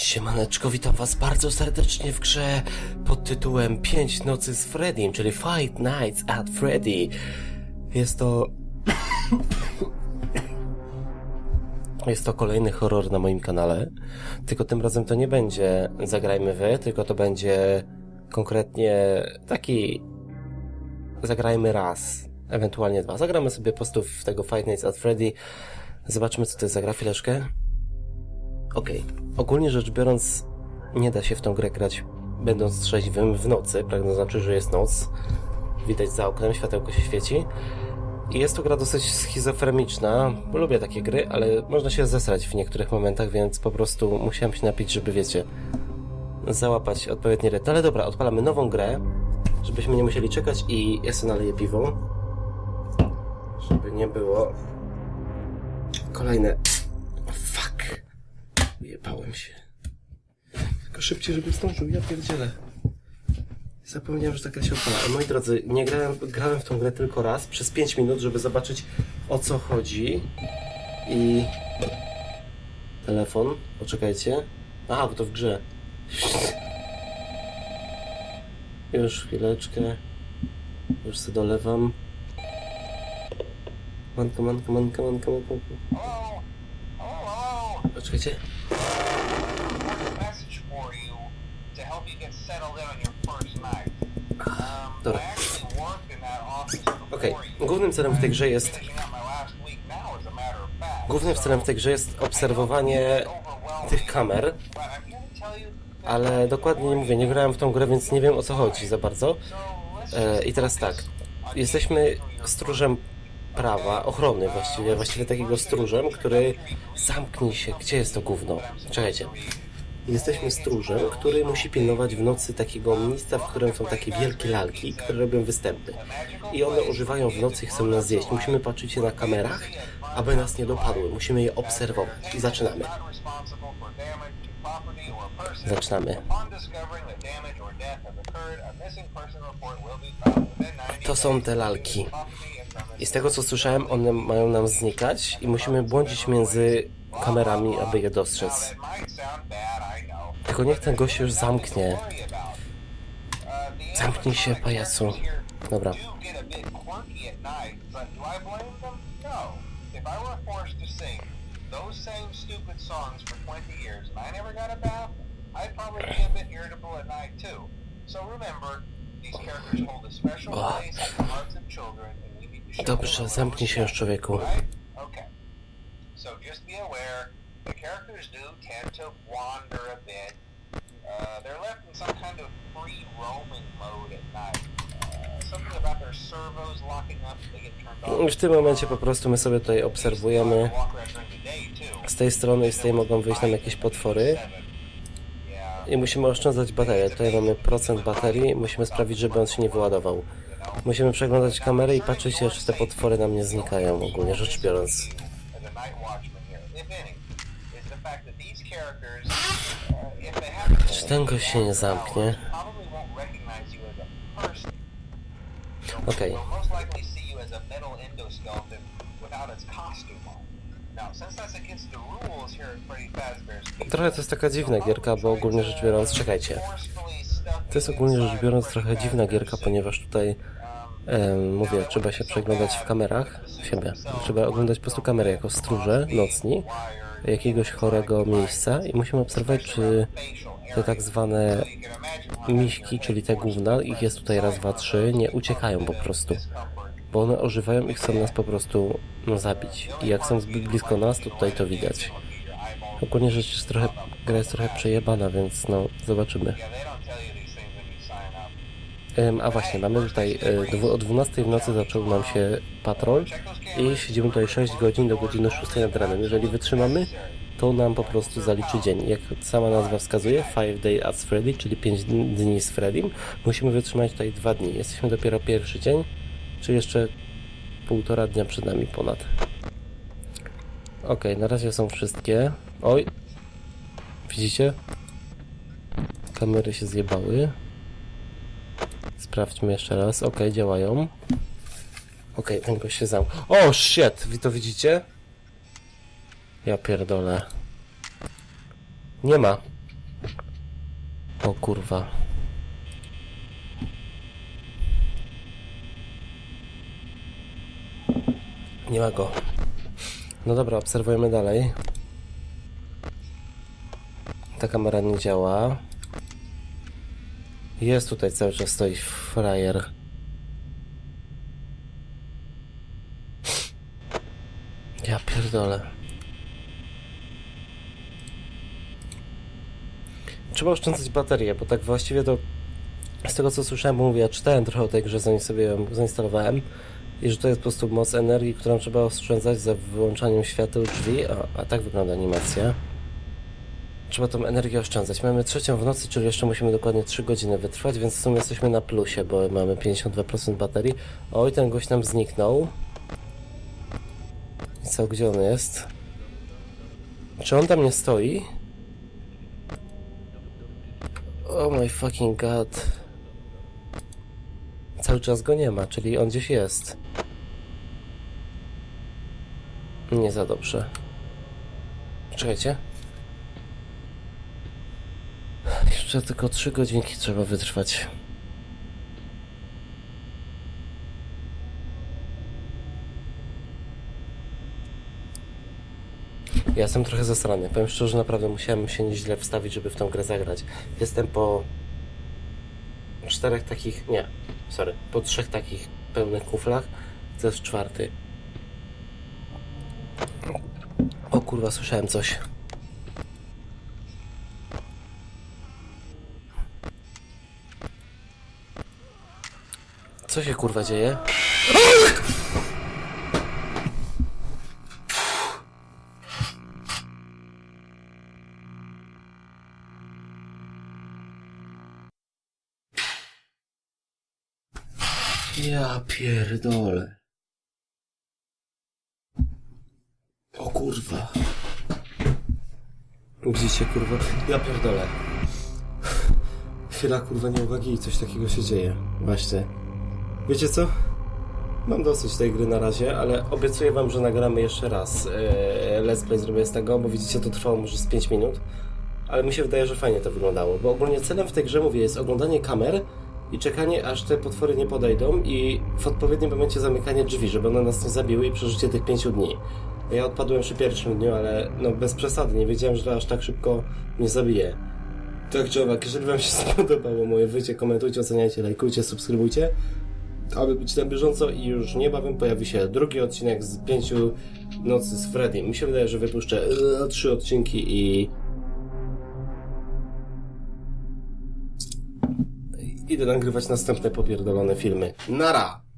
Siemaneczko, witam was bardzo serdecznie w grze pod tytułem 5 nocy z Freddym, czyli Fight Nights at Freddy. Jest to... Jest to kolejny horror na moim kanale, tylko tym razem to nie będzie Zagrajmy Wy, tylko to będzie konkretnie taki Zagrajmy raz, ewentualnie dwa. Zagramy sobie po prostu w tego Fight Nights at Freddy, zobaczmy co to jest za gra, chwileczkę. Okej. Ogólnie rzecz biorąc, nie da się w tą grę grać będąc trzeźwym w nocy, pragnę znaczy, że jest noc. Widać za oknem, światełko się świeci. I jest to gra dosyć schizofreniczna. Lubię takie gry, ale można się zesrać w niektórych momentach, więc po prostu musiałem się napić, żeby wiecie, załapać odpowiedni rytm. Ale dobra, odpalamy nową grę, żebyśmy nie musieli czekać i ja sobie naleję piwo. Żeby nie było kolejne... Ujebałem się. Tylko szybciej, żebym zdążył, ja pierdzielę. Zapomniałem, że ta gra się odpala. Moi drodzy, nie grałem, grałem w tą grę tylko raz, przez 5 minut, żeby zobaczyć o co chodzi. I... Telefon, poczekajcie. Aha, bo to w grze. Już chwileczkę. Już sobie dolewam. Manka, manka, manka, manka, manka. Hello? Poczekajcie. Um, Dobra. Okej, you. głównym celem w tej grze jest. Głównym celem w tej grze jest obserwowanie tych kamer, ale dokładnie nie mówię, nie grałem w tą grę, więc nie wiem o co chodzi za bardzo. E, I teraz tak, jesteśmy stróżem prawa, ochrony właściwie, właściwie takiego stróżem, który zamknij się, gdzie jest to gówno? Czekajcie. Jesteśmy stróżem, który musi pilnować w nocy takiego miejsca, w którym są takie wielkie lalki, które robią występy. I one używają w nocy chcą nas zjeść. Musimy patrzeć je na kamerach, aby nas nie dopadły. Musimy je obserwować. I zaczynamy. Zaczynamy. Upon discovering that damage or death has occurred, a missing person report will be filed within 90 To są te lalki. I z tego co słyszałem, one mają nam znikać i musimy błądzić między kamerami, aby je dostrzec. Tylko niech ten gość już zamknie. Zamknij się, pajacu. Dobra. do get a bit quirky at night, but do I blame them? If I were forced to sing those same stupid songs for 20 years and I never got a bath, I'd probably be a bit irritable at night too. So remember, these characters hold a special Ugh. place in the hearts of children and we need to show Dobrze, zamknij się już, człowieku. Uh. Uh. W tym momencie po prostu my sobie tutaj obserwujemy. Z tej strony i z tej mogą wyjść nam jakieś potwory. I musimy oszczędzać baterię. Tutaj mamy procent baterii. Musimy sprawić, żeby on się nie wyładował. Musimy przeglądać kamery i patrzeć czy te potwory nam nie znikają ogólnie rzecz biorąc. Czy ten gość się nie zamknie? Okej. Fazbear's Trochę to jest taka dziwna gierka, bo ogólnie rzecz biorąc, czekajcie. To jest ogólnie rzecz biorąc trochę dziwna gierka, ponieważ tutaj mówię, trzeba się przeglądać w kamerach siebie. Trzeba oglądać po prostu kamery jako stróże nocni jakiegoś chorego miejsca i musimy obserwować, czy te tak zwane miśki, czyli te gówna, ich jest tutaj raz, dwa, trzy, nie uciekają po prostu. Bo one ożywają i chcą nas po prostu no, zabić. I jak są zbyt blisko nas, to tutaj to widać. Ogólnie rzecz jest trochę, gra jest trochę przejebana, więc no, zobaczymy. A właśnie, mamy tutaj, dwu- o 12 w nocy zaczął nam się patrol i siedzimy tutaj 6 godzin do godziny 6 nad ranem. Jeżeli wytrzymamy, to nam po prostu zaliczy dzień. Jak sama nazwa wskazuje, 5 day at Freddy, czyli 5 dni z Freddym. Musimy wytrzymać tutaj 2 dni. Jesteśmy dopiero pierwszy dzień, czyli jeszcze półtora dnia przed nami ponad. Ok, na razie są wszystkie. Oj! Widzicie? Kamery się zjebały. Sprawdźmy jeszcze raz. Ok, działają. Ok, ten gość się zamknął. O, shit! Wy to widzicie? Ja pierdolę. Nie ma. O kurwa. Nie ma go. No dobra, obserwujemy dalej. Ta kamera nie działa. Jest tutaj cały czas stoi frajer. Ja pierdolę. Trzeba oszczędzać baterię, bo tak właściwie to z tego co słyszałem, mówię, ja czytałem trochę o tej grze, zanim sobie ją zainstalowałem i że to jest po prostu moc energii, którą trzeba oszczędzać za wyłączaniem świateł drzwi, a tak wygląda animacja. Trzeba tą energię oszczędzać. Mamy trzecią w nocy, czyli jeszcze musimy dokładnie 3 godziny wytrwać, więc w sumie jesteśmy na plusie, bo mamy 52% baterii. Oj, ten gość nam zniknął. I co, gdzie on jest? Czy on tam nie stoi? Oh my fucking god. Cały czas go nie ma, czyli on gdzieś jest. Nie za dobrze. Czekajcie. Jeszcze tylko 3 godzinki trzeba wytrwać. Ja jestem trochę zasrany. Powiem szczerze, naprawdę musiałem się nieźle wstawić, żeby w tą grę zagrać. Jestem po czterech takich, nie, sorry, po trzech takich pełnych kuflach. To jest czwarty. O kurwa, słyszałem coś. Co się kurwa dzieje? Ja pierdolę. O kurwa. Widzicie kurwa? Ja pierdolę. Chwila kurwa nieuwagi i coś takiego się dzieje. Właśnie. Wiecie co? Mam dosyć tej gry na razie, ale obiecuję wam, że nagramy jeszcze raz eee, let's play zrobię z tego, bo widzicie to trwało może z 5 minut. Ale mi się wydaje, że fajnie to wyglądało, bo ogólnie celem w tej grze, mówię, jest oglądanie kamer i czekanie, aż te potwory nie podejdą i w odpowiednim momencie zamykanie drzwi, żeby one nas nie zabiły i przeżycie tych pięciu dni. Ja odpadłem przy pierwszym dniu, ale no bez przesady, nie wiedziałem, że aż tak szybko mnie zabije. Tak czy owak, jeżeli wam się spodobało moje wyjście, komentujcie, oceniajcie, lajkujcie, subskrybujcie, aby być na bieżąco i już niebawem pojawi się drugi odcinek z pięciu nocy z Freddy. Mi się wydaje, że wypuszczę e, trzy odcinki i idę nagrywać następne popierdolone filmy. Nara!